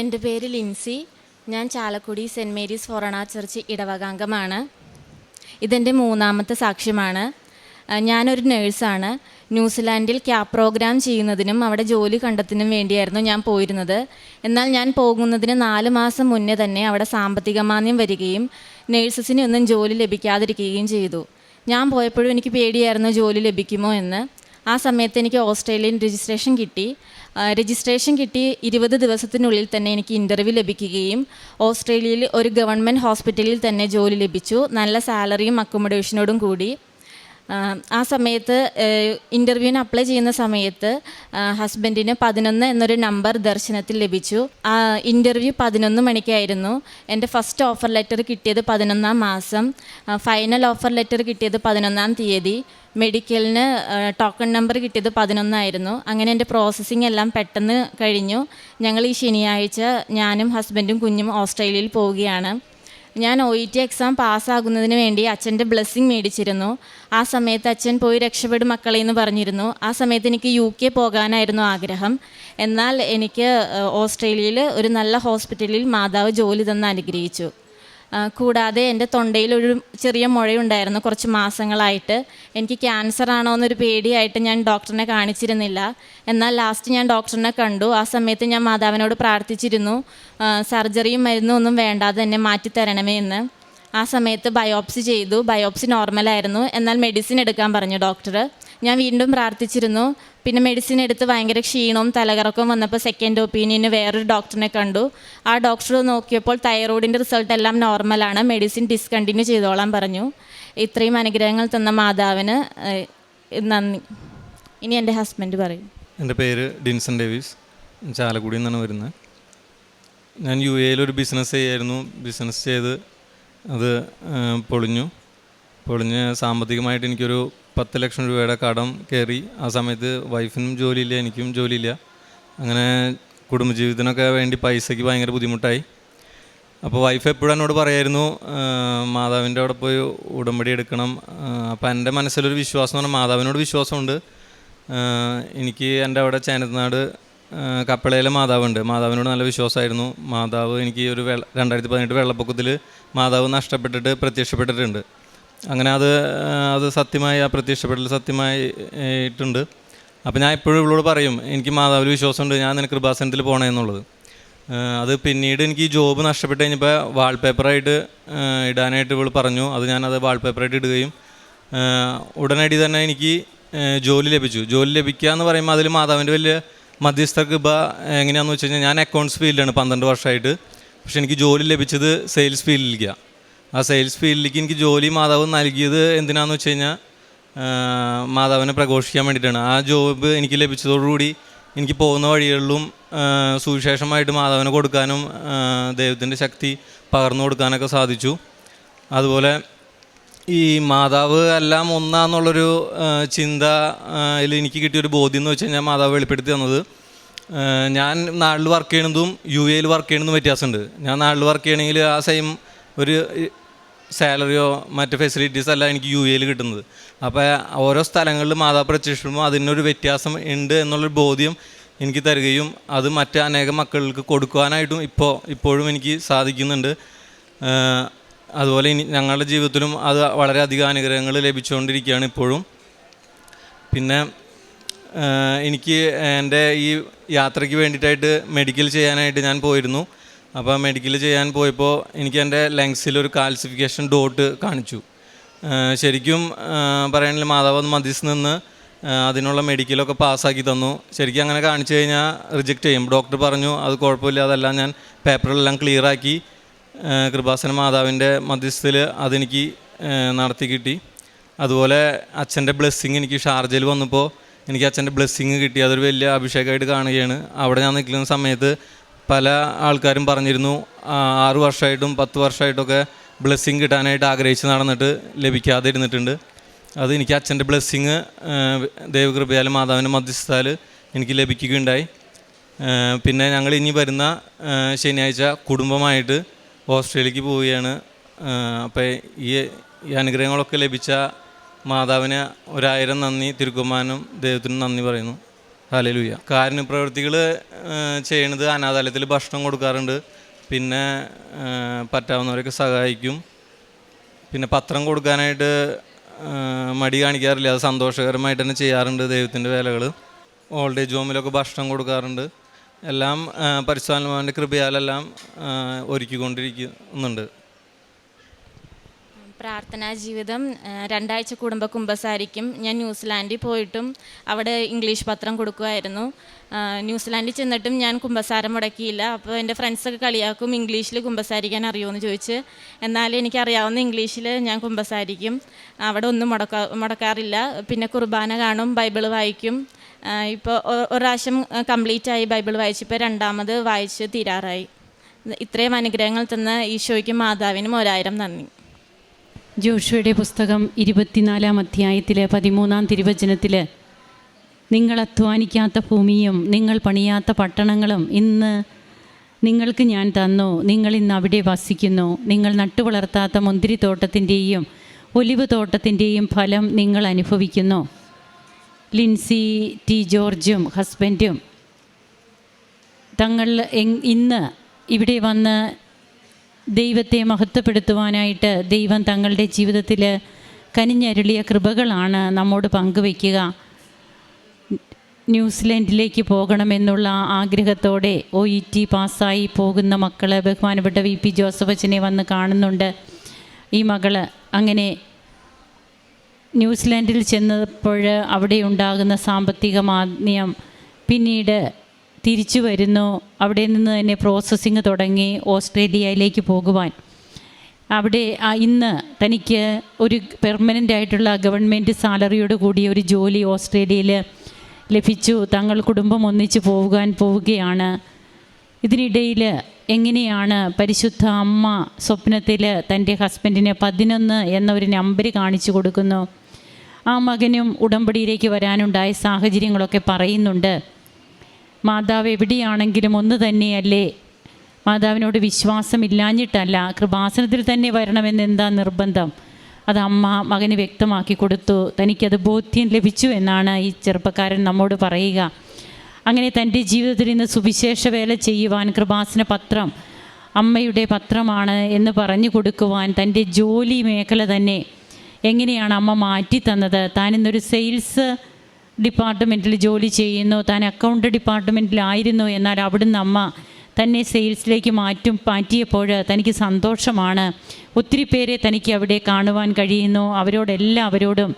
എന്റെ പേര് ലിൻസി. ഞാൻ Chalakudy saint Mary's forane church ഇടവകാംഗമാണ്. ഇതെന്റെ മൂന്നാമത്തെ സാക്ഷ്യമാണ്. ഞാനൊരു നേഴ്സാണ്. ന്യൂസിലാൻഡിൽ ക്യാപ് പ്രോഗ്രാം ചെയ്യുന്നതിനും അവിടെ ജോലി കണ്ടെത്തിനും വേണ്ടിയായിരുന്നു ഞാൻ പോയിരുന്നത്. എന്നാൽ ഞാൻ പോകുന്നതിന് നാല് മാസം മുന്നേ തന്നെ അവിടെ സാമ്പത്തിക മാന്യം വരികയും നേഴ്സസിന് ഒന്നും ജോലി ലഭിക്കാതിരിക്കുകയും ചെയ്തു. ഞാൻ പോയപ്പോഴും എനിക്ക് പേടിയായിരുന്നു ജോലി ലഭിക്കുമോ എന്ന്. ആ സമയത്ത് എനിക്ക് ഓസ്ട്രേലിയൻ രജിസ്ട്രേഷൻ കിട്ടി. രജിസ്ട്രേഷൻ കിട്ടി ഇരുപത് ദിവസത്തിനുള്ളിൽ തന്നെ എനിക്ക് ഇന്റർവ്യൂ ലഭിക്കുകയും ഓസ്ട്രേലിയയിൽ ഒരു ഗവൺമെന്റ് ഹോസ്പിറ്റലിൽ തന്നെ ജോലി ലഭിച്ചു. നല്ല സാലറിയും അക്കോമഡേഷനോടും കൂടി. ആ, സമയത്ത് ഇന്റർവ്യൂവിന് അപ്ലൈ ചെയ്യുന്ന സമയത്ത് ഹസ്ബൻഡിന് പതിനൊന്ന് എന്നൊരു നമ്പർ ദർശനത്തിൽ ലഭിച്ചു. ആ ഇന്റർവ്യൂ പതിനൊന്ന് മണിക്കായിരുന്നു. എന്റെ ഫസ്റ്റ് ഓഫർ ലെറ്റർ കിട്ടിയത് പതിനൊന്നാം മാസം. ഫൈനൽ ഓഫർ ലെറ്റർ കിട്ടിയത് പതിനൊന്നാം തീയതി. മെഡിക്കലിന് ടോക്കൺ നമ്പർ കിട്ടിയത് പതിനൊന്നായിരുന്നു. അങ്ങനെ എന്റെ പ്രോസസ്സിംഗ് എല്ലാം പെട്ടെന്ന് കഴിഞ്ഞു. ഞങ്ങൾ ഈ ശനിയാഴ്ച ഞാനും ഹസ്ബൻഡും കുഞ്ഞും ഓസ്ട്രേലിയയിൽ പോവുകയാണ്. ഞാൻ ഒ ഇ ടി എക്സാം പാസ്സാകുന്നതിന് വേണ്ടി അച്ഛന്റെ ബ്ലെസ്സിങ് മേടിച്ചിരുന്നു. ആ സമയത്ത് അച്ഛൻ പോയി രക്ഷപ്പെടും മക്കളെ എന്ന് പറഞ്ഞിരുന്നു. ആ സമയത്ത് എനിക്ക് യു കെ പോകാനായിരുന്നു ആഗ്രഹം. എന്നാൽ എനിക്ക് ഓസ്ട്രേലിയയിൽ ഒരു നല്ല ഹോസ്പിറ്റലിൽ മാതാവ് ജോലി തന്ന് അനുഗ്രഹിച്ചു. കൂടാതെ എന്റെ തൊണ്ടയിൽ ഒരു ചെറിയ മുഴയുണ്ടായിരുന്നു കുറച്ച് മാസങ്ങളായിട്ട്. എനിക്ക് ക്യാൻസർ ആണോ എന്നൊരു പേടിയായിട്ട് ഞാൻ ഡോക്ടറിനെ കാണിച്ചിരുന്നില്ല. എന്നാൽ ലാസ്റ്റ് ഞാൻ ഡോക്ടറിനെ കണ്ടു. ആ സമയത്ത് ഞാൻ മാതാവിനോട് പ്രാർത്ഥിച്ചിരുന്നു. സർജറിയും മരുന്നും ഒന്നും വേണ്ടാതെ എന്നെ മാറ്റിത്തരണമേ എന്ന്. ആ സമയത്ത് ബയോപ്സി ചെയ്തു. ബയോപ്സി നോർമലായിരുന്നു എന്നാൽ മെഡിസിൻ എടുക്കാൻ പറഞ്ഞു ഡോക്ടർ ഞാൻ വീണ്ടും പ്രാർത്ഥിച്ചിരുന്നു. പിന്നെ മെഡിസിൻ എടുത്ത് ഭയങ്കര ക്ഷീണവും തലകറക്കവും വന്നപ്പോൾ സെക്കൻഡ് ഒപ്പീനിയന് വേറൊരു ഡോക്ടറിനെ കണ്ടു. ആ ഡോക്ടർ നോക്കിയപ്പോൾ തൈറോയിഡിന്റെ റിസൾട്ട് എല്ലാം നോർമലാണ് മെഡിസിൻ ഡിസ്കണ്ടിന്യൂ ചെയ്തോളാൻ പറഞ്ഞു. ഇത്രയും അനുഗ്രഹങ്ങൾ തന്ന മാതാവിന് നന്ദി. ഇനി എന്റെ ഹസ്ബൻഡ് പറയും. എന്റെ പേര് ഡിൻസൺ ഡേവിസ്. ചാലക്കുടിയിൽ നിന്നാണ് വരുന്നത്. ഞാൻ യു എയിലൊരു ബിസിനസ് ചെയ്യായിരുന്നു. ബിസിനസ് ചെയ്ത് അത് പൊളിഞ്ഞു. പൊളിഞ്ഞ് സാമ്പത്തികമായിട്ട് എനിക്കൊരു പത്ത് ലക്ഷം രൂപയുടെ കടം കയറി ആ സമയത്ത് വൈഫിനും ജോലിയില്ല എനിക്കും ജോലിയില്ല. അങ്ങനെ കുടുംബജീവിതത്തിനൊക്കെ വേണ്ടി പൈസയ്ക്ക് ഭയങ്കര ബുദ്ധിമുട്ടായി. അപ്പോൾ വൈഫ് എപ്പോഴും എന്നോട് പറയായിരുന്നു മാതാവിന്റെ അവിടെ പോയി ഉടമ്പടി എടുക്കണം. അപ്പോൾ എന്റെ മനസ്സിലൊരു വിശ്വാസം പറഞ്ഞാൽ മാതാവിനോട് വിശ്വാസമുണ്ട്. എനിക്ക് എന്റെ അവിടെ ചേനത്തനാട് കപ്പളയിലെ മാതാവുണ്ട്. മാതാവിനോട് നല്ല വിശ്വാസമായിരുന്നു. മാതാവ് എനിക്ക് ഒരു വെള്ള രണ്ടായിരത്തി പതിനെട്ട് വെള്ളപ്പൊക്കത്തിൽ മാതാവ് നഷ്ടപ്പെട്ടിട്ട് പ്രത്യക്ഷപ്പെട്ടിട്ടുണ്ട്. അങ്ങനെ അത് അത് സത്യമായി ആ പ്രത്യക്ഷപ്പെടൽ സത്യമായിട്ടുണ്ട് അപ്പോൾ ഞാൻ എപ്പോഴും ഇവളോട് പറയും എനിക്ക് മാതാവിൽ വിശ്വാസമുണ്ട് ഞാൻ നിനക്ക് കൃപാസനത്തിൽ പോകണേ എന്നുള്ളത്. അത് പിന്നീട് എനിക്ക് ഈ ജോബ് നഷ്ടപ്പെട്ട് കഴിഞ്ഞപ്പോൾ വാൾപേപ്പറായിട്ട് ഇടാനായിട്ട് ഇവൾ പറഞ്ഞു. അത് ഞാനത് വാൾപേപ്പറായിട്ട് ഇടുകയും ഉടനടി തന്നെ എനിക്ക് ജോലി ലഭിച്ചു. ജോലി ലഭിക്കുക എന്ന് പറയുമ്പോൾ അതിൽ മാതാവിന്റെ വലിയ മധ്യസ്ഥ കൃപ എങ്ങനെയാണെന്ന് വെച്ച് കഴിഞ്ഞാൽ ഞാൻ അക്കൗണ്ട്സ് ഫീൽഡാണ് പന്ത്രണ്ട് വർഷമായിട്ട് പക്ഷെ എനിക്ക് ജോലി ലഭിച്ചത് സെയിൽസ് ഫീൽഡിലേക്കാണ് ആ സെയിൽസ് ഫീൽഡിലേക്ക് എനിക്ക് ജോലി മാതാവ് നൽകിയത് എന്തിനാന്ന് വെച്ച് കഴിഞ്ഞാൽ മാതാവിനെ പ്രഘോഷിക്കാൻ വേണ്ടിയിട്ടാണ്. ആ ജോബ് എനിക്ക് ലഭിച്ചതോടുകൂടി എനിക്ക് പോകുന്ന വഴികളിലും സുവിശേഷമായിട്ട് മാതാവിനെ കൊടുക്കാനും ദൈവത്തിന്റെ ശക്തി പകർന്നു കൊടുക്കാനൊക്കെ സാധിച്ചു. അതുപോലെ ഈ മാതാവ് എല്ലാം ഒന്നാന്നുള്ളൊരു ചിന്ത എനിക്ക് കിട്ടിയൊരു ബോധ്യം എന്ന് വെച്ച് കഴിഞ്ഞാൽ മാതാവ് വെളിപ്പെടുത്തി തന്നത്. ഞാൻ നാട്ടിൽ വർക്ക് ചെയ്യണതും യു എയിൽ വർക്ക് ചെയ്യണതും വ്യത്യാസമുണ്ട്. ഞാൻ നാട്ടിൽ വർക്ക് ചെയ്യണമെങ്കിൽ ആ സെയിം ഒരു സാലറിയോ മറ്റ് ഫെസിലിറ്റീസ് അല്ല എനിക്ക് യു എയിൽ കിട്ടുന്നത്. അപ്പോൾ ഓരോ സ്ഥലങ്ങളിൽ മാതാവ് പ്രത്യക്ഷപ്പെടുമ്പോൾ അതിനൊരു വ്യത്യാസം ഉണ്ട് എന്നുള്ളൊരു ബോധ്യം എനിക്ക് തരികയും അത് മറ്റ് അനേകം മക്കൾക്ക് കൊടുക്കുവാനായിട്ടും ഇപ്പോൾ ഇപ്പോഴും എനിക്ക് സാധിക്കുന്നുണ്ട്. അതുപോലെ ഇനി ഞങ്ങളുടെ ജീവിതത്തിലും അത് വളരെയധികം അനുഗ്രഹങ്ങൾ ലഭിച്ചുകൊണ്ടിരിക്കുകയാണ് ഇപ്പോഴും. പിന്നെ എനിക്ക് എന്റെ ഈ യാത്രയ്ക്ക് വേണ്ടിയിട്ടായിട്ട് മെഡിക്കൽ ചെയ്യാനായിട്ട് ഞാൻ പോയിരുന്നു. അപ്പോൾ മെഡിക്കൽ ചെയ്യാൻ പോയപ്പോൾ എനിക്ക് എന്റെ ലങ്സിൽ ഒരു കാൽസിഫിക്കേഷൻ ഡോട്ട് കാണിച്ചു. ശരിക്കും പറയുകയാണെങ്കിൽ മാതാവ് മതിസ് നിന്ന് അതിനുള്ള മെഡിക്കലൊക്കെ പാസ്സാക്കി തന്നു. ശരിക്കും അങ്ങനെ കാണിച്ചു കഴിഞ്ഞാൽ റിജക്റ്റ് ചെയ്യും. ഡോക്ടർ പറഞ്ഞു അത് കുഴപ്പമില്ല അതെല്ലാം ഞാൻ പേപ്പറിലെല്ലാം ക്ലിയറാക്കി കൃപാസന മാതാവിന്റെ മധ്യസ്ഥത്തിൽ അതെനിക്ക് നടത്തി കിട്ടി. അതുപോലെ അച്ഛന്റെ ബ്ലെസ്സിങ് എനിക്ക് ഷാർജയിൽ വന്നപ്പോൾ എനിക്ക് അച്ഛന്റെ ബ്ലെസ്സിങ് കിട്ടി. അതൊരു വലിയ അഭിഷേകമായിട്ട് കാണുകയാണ്. അവിടെ ഞാൻ നിൽക്കുന്ന സമയത്ത് പല ആൾക്കാരും പറഞ്ഞിരുന്നു ആറ് വർഷമായിട്ടും പത്ത് വർഷമായിട്ടൊക്കെ ബ്ലെസ്സിങ് കിട്ടാനായിട്ട് ആഗ്രഹിച്ച് നടന്നിട്ട് ലഭിക്കാതെ ഇരുന്നിട്ടുണ്ട് അത് എനിക്ക് അച്ഛന്റെ ബ്ലെസ്സിങ് ദൈവകൃപയാൽ മാതാവിന്റെ മധ്യസ്ഥാൽ എനിക്ക് ലഭിക്കുകയുണ്ടായി. പിന്നെ ഞങ്ങൾ ഇനി വരുന്ന ശനിയാഴ്ച കുടുംബമായിട്ട് ഓസ്ട്രേലിയക്ക് പോവുകയാണ്. അപ്പോൾ ഈ ഈ അനുഗ്രഹങ്ങളൊക്കെ ലഭിച്ച മാതാവിന് ഒരായിരം നന്ദി തിരുക്കുമാനും ദൈവത്തിനും നന്ദി പറയുന്നു. ഹലലുയ്യ കാരുണ്യ പ്രവൃത്തികൾ ചെയ്യണത് അനാഥാലയത്തിൽ ഭക്ഷണം കൊടുക്കാറുണ്ട്. പിന്നെ പറ്റാവുന്നവരൊക്കെ സഹായിക്കും. പിന്നെ പത്രം കൊടുക്കാനായിട്ട് മടി കാണിക്കാറില്ല. അത് സന്തോഷകരമായിട്ട് തന്നെ ചെയ്യാറുണ്ട് ദൈവത്തിന്റെ വേലകൾ ഓൾഡ് ഏജ് ഹോമിലൊക്കെ ഭക്ഷണം കൊടുക്കാറുണ്ട്. എല്ലാം പരിശുദ്ധാത്മാവിന്റെ കൃപയാലെല്ലാം ഒരുക്കിക്കൊണ്ടിരിക്കുന്നുണ്ട്. പ്രാർത്ഥനാ ജീവിതം രണ്ടാഴ്ച കുടുംബ കുമ്പസാരിക്കും. ഞാൻ ന്യൂസിലാൻഡിൽ പോയിട്ടും അവിടെ ഇംഗ്ലീഷ് പത്രം കൊടുക്കുമായിരുന്നു ന്യൂസിലാൻഡിൽ ചെന്നിട്ടും ഞാൻ കുമ്പസാരം മുടക്കിയില്ല. അപ്പോൾ എന്റെ ഫ്രണ്ട്സൊക്കെ കളിയാക്കും ഇംഗ്ലീഷിൽ കുമ്പസാരിക്കാൻ അറിയുമെന്ന് ചോദിച്ച്. എന്നാലും എനിക്കറിയാവുന്ന ഇംഗ്ലീഷിൽ ഞാൻ കുമ്പസാരിക്കും. അവിടെ ഒന്നും മുടക്കാ മുടക്കാറില്ല. പിന്നെ കുർബാന കാണും ബൈബിൾ വായിക്കും. ഇപ്പോൾ ഒരു കംപ്ലീറ്റ് ആയി ബൈബിൾ വായിച്ചിപ്പോൾ രണ്ടാമത് വായിച്ച് തീരാറായി. ഇത്രയും അനുഗ്രഹങ്ങൾ തന്ന ഈശോയ്ക്കും മാതാവിനും ഒരായിരം നന്ദി. ജോഷുവയുടെ പുസ്തകം ഇരുപത്തിനാലാം അധ്യായത്തിലെ പതിമൂന്നാം തിരുവചനത്തിൽ നിങ്ങൾ അധ്വാനിക്കാത്ത ഭൂമിയും നിങ്ങൾ പണിയാത്ത പട്ടണങ്ങളും ഇന്ന് നിങ്ങൾക്ക് ഞാൻ തന്നു. നിങ്ങൾ ഇന്ന് അവിടെ വസിക്കുന്നു. നിങ്ങൾ നട്ടുവളർത്താത്ത മുന്തിരിത്തോട്ടത്തിന്റെയും ഒലിവ് തോട്ടത്തിന്റെയും ഫലം നിങ്ങൾ അനുഭവിക്കുന്നു. ലിൻസി ടി ജോർജും ഹസ്ബൻഡും തങ്ങൾ ഇന്ന് ഇവിടെ വന്ന് ദൈവത്തെ മഹത്വപ്പെടുത്തുവാനായിട്ട് ദൈവം തങ്ങളുടെ ജീവിതത്തിൽ കനിഞ്ഞരുളിയ കൃപകളാണ് നമ്മോട് പങ്കുവയ്ക്കുക. ന്യൂസിലൻഡിലേക്ക് പോകണമെന്നുള്ള ആഗ്രഹത്തോടെ ഒ ഇ ടി പാസ്സായി പോകുന്ന മക്കൾ ബഹുമാനപ്പെട്ട വി പി ജോസഫ് അച്ഛനെ വന്ന് കാണുന്നുണ്ട്. ഈ മകൾ അങ്ങനെ ന്യൂസിലൻഡിൽ ചെന്നപ്പോൾ അവിടെ ഉണ്ടാകുന്ന സാമ്പത്തിക മാന്യം പിന്നീട് തിരിച്ചു വരുന്നു. അവിടെ നിന്ന് തന്നെ പ്രോസസ്സിങ് തുടങ്ങി ഓസ്ട്രേലിയയിലേക്ക് പോകുവാൻ. അവിടെ ഇന്ന് തനിക്ക് ഒരു പെർമനന്റ് ആയിട്ടുള്ള ഗവൺമെന്റ് സാലറിയോട് കൂടിയ ഒരു ജോലി ഓസ്ട്രേലിയയിൽ ലഭിച്ചു. തങ്ങൾ കുടുംബം ഒന്നിച്ച് പോകാൻ പോവുകയാണ്. ഇതിനിടയിൽ എങ്ങനെയാണ് പരിശുദ്ധ അമ്മ സ്വപ്നത്തിൽ തന്റെ ഹസ്ബൻഡിന് പതിനൊന്ന് എന്നൊരു നമ്പർ കാണിച്ചു കൊടുക്കുന്നു. ആ മകനും ഉടമ്പടിയിലേക്ക് വരാനുണ്ടായ സാഹചര്യങ്ങളൊക്കെ പറയുന്നുണ്ട്. മാതാവ് എവിടെയാണെങ്കിലും ഒന്ന് തന്നെയല്ലേ. മാതാവിനോട് വിശ്വാസമില്ലാഞ്ഞിട്ടല്ല കൃപാസനത്തിൽ തന്നെ വരണമെന്ന് എന്താ നിർബന്ധം? അത് അമ്മ മകന് വ്യക്തമാക്കി കൊടുത്തു. തനിക്കത് ബോധ്യം ലഭിച്ചു എന്നാണ് ഈ ചെറുപ്പക്കാരൻ നമ്മോട് പറയുക. അങ്ങനെ തന്റെ ജീവിതത്തിൽ ഇന്ന് സുവിശേഷ വേല ചെയ്യുവാൻ കൃപാസന പത്രം അമ്മയുടെ പത്രമാണ് എന്ന് പറഞ്ഞു കൊടുക്കുവാൻ തന്റെ ജോലി മേഖല തന്നെ എങ്ങനെയാണ് അമ്മ മാറ്റി തന്നത് താൻ ഇന്നൊരു സെയിൽസ് ഡിപ്പാർട്ട്മെന്റിൽ ജോലി ചെയ്യുന്നു താൻ അക്കൗണ്ട് ഡിപ്പാർട്ട്മെന്റിലായിരുന്നു എന്നാൽ അവിടുന്ന് അമ്മ തന്നെ സെയിൽസിലേക്ക് മാറ്റും മാറ്റിയപ്പോൾ തനിക്ക് സന്തോഷമാണ്. ഒത്തിരി പേരെ തനിക്ക് അവിടെ കാണുവാൻ കഴിയുന്നു. അവരോടെല്ലാവരോടും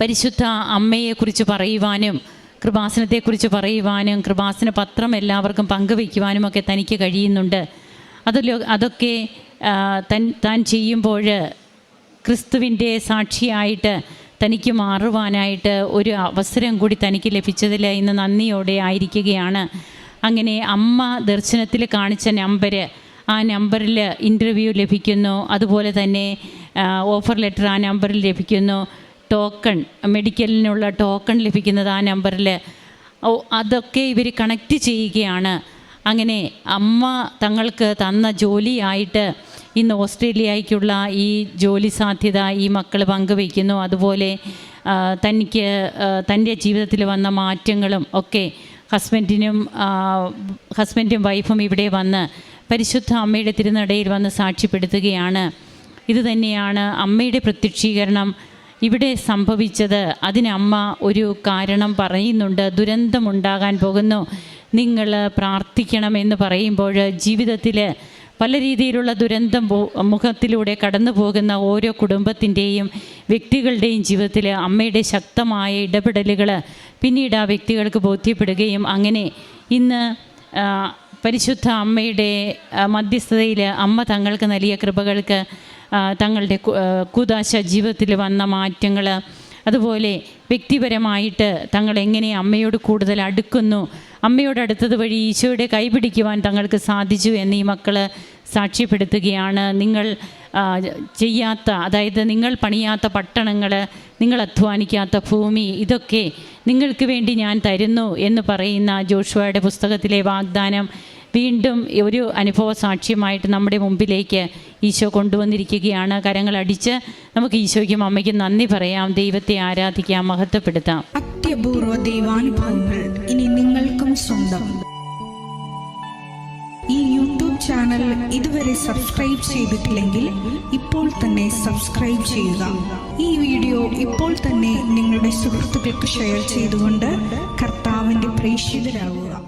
പരിശുദ്ധ അമ്മയെക്കുറിച്ച് പറയുവാനും കൃപാസനത്തെക്കുറിച്ച് പറയുവാനും കൃപാസന പത്രം എല്ലാവർക്കും പങ്കുവയ്ക്കുവാനും ഒക്കെ തനിക്ക് കഴിയുന്നുണ്ട്. അതിലോ അതൊക്കെ തൻ താൻ ചെയ്യുമ്പോൾ ക്രിസ്തുവിന്റെ സാക്ഷിയായിട്ട് തനിക്ക് മാറുവാനായിട്ട് ഒരു അവസരം കൂടി തനിക്ക് ലഭിച്ചതിൽ ഇന്ന് നന്ദിയോടെ ആയിരിക്കുകയാണ്. അങ്ങനെ അമ്മ ദർശനത്തിൽ കാണിച്ച നമ്പർ ആ നമ്പറിൽ ഇന്റർവ്യൂ ലഭിക്കുന്നു. അതുപോലെ തന്നെ ഓഫർ ലെറ്റർ ആ നമ്പറിൽ ലഭിക്കുന്നു. ടോക്കൺ മെഡിക്കലിനുള്ള ടോക്കൺ ലഭിക്കുന്നത് ആ നമ്പറിൽ. അതൊക്കെ ഇവർ കണക്റ്റ് ചെയ്യുകയാണ്. അങ്ങനെ അമ്മ തങ്ങൾക്ക് തന്ന ജോലിയായിട്ട് ഇന്ന് ഓസ്ട്രേലിയയ്ക്കുള്ള ഈ ജോലി സാധ്യത ഈ മക്കൾ പങ്കുവയ്ക്കുന്നു. അതുപോലെ തനിക്ക് തന്റെ ജീവിതത്തിൽ വന്ന മാറ്റങ്ങളും ഒക്കെ ഹസ്ബൻഡിനും ഹസ്ബൻഡും വൈഫും ഇവിടെ വന്ന് പരിശുദ്ധ അമ്മയുടെ തിരുനടയിൽ വന്ന് സാക്ഷ്യപ്പെടുത്തുകയാണ്. ഇത് തന്നെയാണ് അമ്മയുടെ പ്രത്യക്ഷീകരണം ഇവിടെ സംഭവിച്ചത്. അതിന് അമ്മ ഒരു കാരണം പറയുന്നുണ്ട്. ദുരന്തമുണ്ടാകാൻ പോകുന്നു. നിങ്ങൾ പ്രാർത്ഥിക്കണം എന്ന് പറയുമ്പോൾ ജീവിതത്തിൽ പല രീതിയിലുള്ള ദുരന്തം മുഖത്തിലൂടെ കടന്നു പോകുന്ന ഓരോ കുടുംബത്തിന്റെയും വ്യക്തികളുടെയും ജീവിതത്തിൽ അമ്മയുടെ ശക്തമായ ഇടപെടലുകൾ പിന്നീട് ആ വ്യക്തികൾക്ക് ബോധ്യപ്പെടുകയും അങ്ങനെ ഇന്ന് പരിശുദ്ധ അമ്മയുടെ മധ്യസ്ഥതയിൽ അമ്മ തങ്ങൾക്ക് നൽകിയ കൃപകൾക്ക് തങ്ങളുടെ കൂതാശ ജീവിതത്തിൽ വന്ന മാറ്റങ്ങൾ അതുപോലെ വ്യക്തിപരമായിട്ട് തങ്ങൾ എങ്ങനെ അമ്മയോട് കൂടുതൽ അടുക്കുന്നു അമ്മയോട് അടുത്തത് വഴി ഈശോയുടെ കൈപിടിക്കുവാൻ തങ്ങൾക്ക് സാധിച്ചു എന്ന് ഈ മക്കൾ സാക്ഷ്യപ്പെടുത്തുകയാണ്. നിങ്ങൾ ചെയ്യാത്ത അതായത് നിങ്ങൾ പണിയാത്ത പട്ടണങ്ങൾ നിങ്ങൾ അധ്വാനിക്കാത്ത ഭൂമി ഇതൊക്കെ നിങ്ങൾക്ക് വേണ്ടി ഞാൻ തരുന്നു എന്ന് പറയുന്ന ജോഷുവയുടെ പുസ്തകത്തിലെ വാഗ്ദാനം വീണ്ടും ഒരു അനുഭവ സാക്ഷ്യമായിട്ട് നമ്മുടെ മുമ്പിലേക്ക് ഈശോ കൊണ്ടുവന്നിരിക്കുകയാണ്. കരങ്ങളടിച്ച് നമുക്ക് ഈശോയ്ക്കും അമ്മയ്ക്കും നന്ദി പറയാം. ദൈവത്തെ ആരാധിക്കാം മഹത്വപ്പെടുത്താം. അത്യപൂർവ ദൈവാനുഭവങ്ങൾ ഇനി നിങ്ങൾക്കും സ്വന്തം. ഈ യൂട്യൂബ് ചാനൽ ഇതുവരെ സബ്സ്ക്രൈബ് ചെയ്തിട്ടില്ലെങ്കിൽ ഇപ്പോൾ തന്നെ സബ്സ്ക്രൈബ് ചെയ്യുക. ഈ വീഡിയോ ഇപ്പോൾ തന്നെ നിങ്ങളുടെ സുഹൃത്തുക്കൾക്ക് ഷെയർ ചെയ്തുകൊണ്ട് കർത്താവിന്റെ പ്രേക്ഷിതരാകുക